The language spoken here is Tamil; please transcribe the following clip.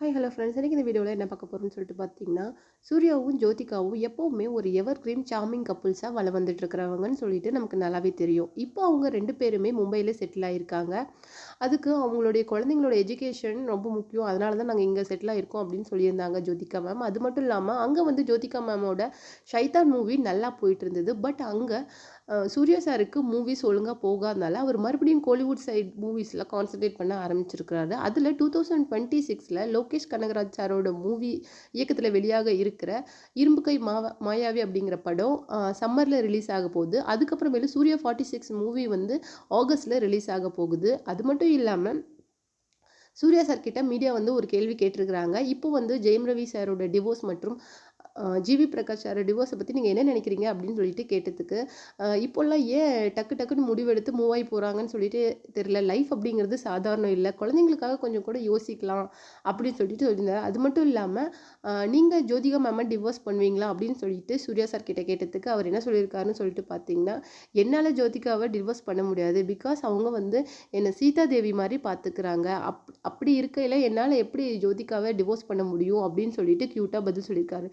ஹாய் ஹலோ ஃப்ரெண்ட்ஸ் இன்றைக்கி இந்த வீடியோவில் என்ன பார்க்க போகிறோம்னு சொல்லிட்டு பார்த்தீங்கன்னா சூர்யாவும் ஜோதிகாவும் எப்போவுமே ஒரு எவர் கிரீம் சாமிங் கப்புள்ஸாக வள வந்துட்டுருக்கிறவங்கன்னு சொல்லிட்டு நமக்கு நல்லாவே தெரியும். இப்போ அவங்க ரெண்டு பேருமே மும்பையில் செட்டில் ஆகியிருக்காங்க அதுக்கு அவங்களுடைய குழந்தைங்களோட எஜுகேஷன் ரொம்ப முக்கியம். அதனால தான் நாங்கள் இங்கே செட்டில் ஆகிருக்கோம் அப்படின்னு சொல்லியிருந்தாங்க ஜோதிகா மேம் அது மட்டும் இல்லாமல் அங்கே வந்து ஜோதிகா மேமோட ஷைத்தான் மூவி நல்லா போயிட்டு இருந்தது. பட் அங்கே சூர்யா சாருக்கு மூவிஸ் ஒழுங்காக போகாதனால அவர் மறுபடியும் கோலிவுட் சைட் மூவிஸில் கான்சன்ட்ரேட் பண்ண ஆரம்பிச்சிருக்கிறாரு. அதில் டூ தௌசண்ட் டுவெண்ட்டி சிக்ஸில் லோகேஷ் கனகராஜ் சாரோட மூவி இயக்கத்தில் வெளியாக இருக்கிற இரும்புக்கை மாவா மாயாவி அப்படிங்கிற படம் சம்மரில் ரிலீஸ் ஆக போகுது. அதுக்கப்புறமேலு சூர்யா ஃபார்ட்டி சிக்ஸ் மூவி வந்து ஆகஸ்ட்டில் ரிலீஸ் ஆக போகுது. அது மட்டும் இல்லாமல் சூர்யா சார் கிட்ட மீடியா வந்து ஒரு கேள்வி கேட்டிருக்கிறாங்க. இப்போ வந்து ஜெயம் ரவி சாரோட டிவோர்ஸ் மற்றும் ஜிவி பிரகாஷ் சார் டிவோர்ஸை பற்றி நீங்கள் என்ன நினைக்கிறீங்க அப்படின்னு சொல்லிட்டு கேட்டதுக்கு இப்போல்லாம் ஏன் டக்கு டக்குன்னு முடிவெடுத்து மூவ் ஆகி போகிறாங்கன்னு சொல்லிட்டு தெரியல. லைஃப் அப்படிங்கிறது சாதாரணம் இல்லை. குழந்தைங்களுக்காக கொஞ்சம் கூட யோசிக்கலாம் அப்படின்னு சொல்லிட்டு சொல்லியிருந்தார். அது மட்டும் இல்லாமல் நீங்கள் ஜோதிகா மேம டிவோர்ஸ் பண்ணுவீங்களா அப்படின்னு சொல்லிட்டு சூர்யா சார் கிட்ட கேட்டதுக்கு அவர் என்ன சொல்லியிருக்காருன்னு சொல்லிட்டு பார்த்தீங்கன்னா என்னால் ஜோதிகாவை டிவோர்ஸ் பண்ண முடியாது. பிகாஸ் அவங்க வந்து என்னை சீதா தேவி மாதிரி பார்த்துக்கிறாங்க அப் அப்படி இருக்கையில் என்னால் எப்படி ஜோதிகாவை டிவோர்ஸ் பண்ண முடியும் அப்படின்னு சொல்லிட்டு க்யூட்டாக பதில் சொல்லியிருக்காரு.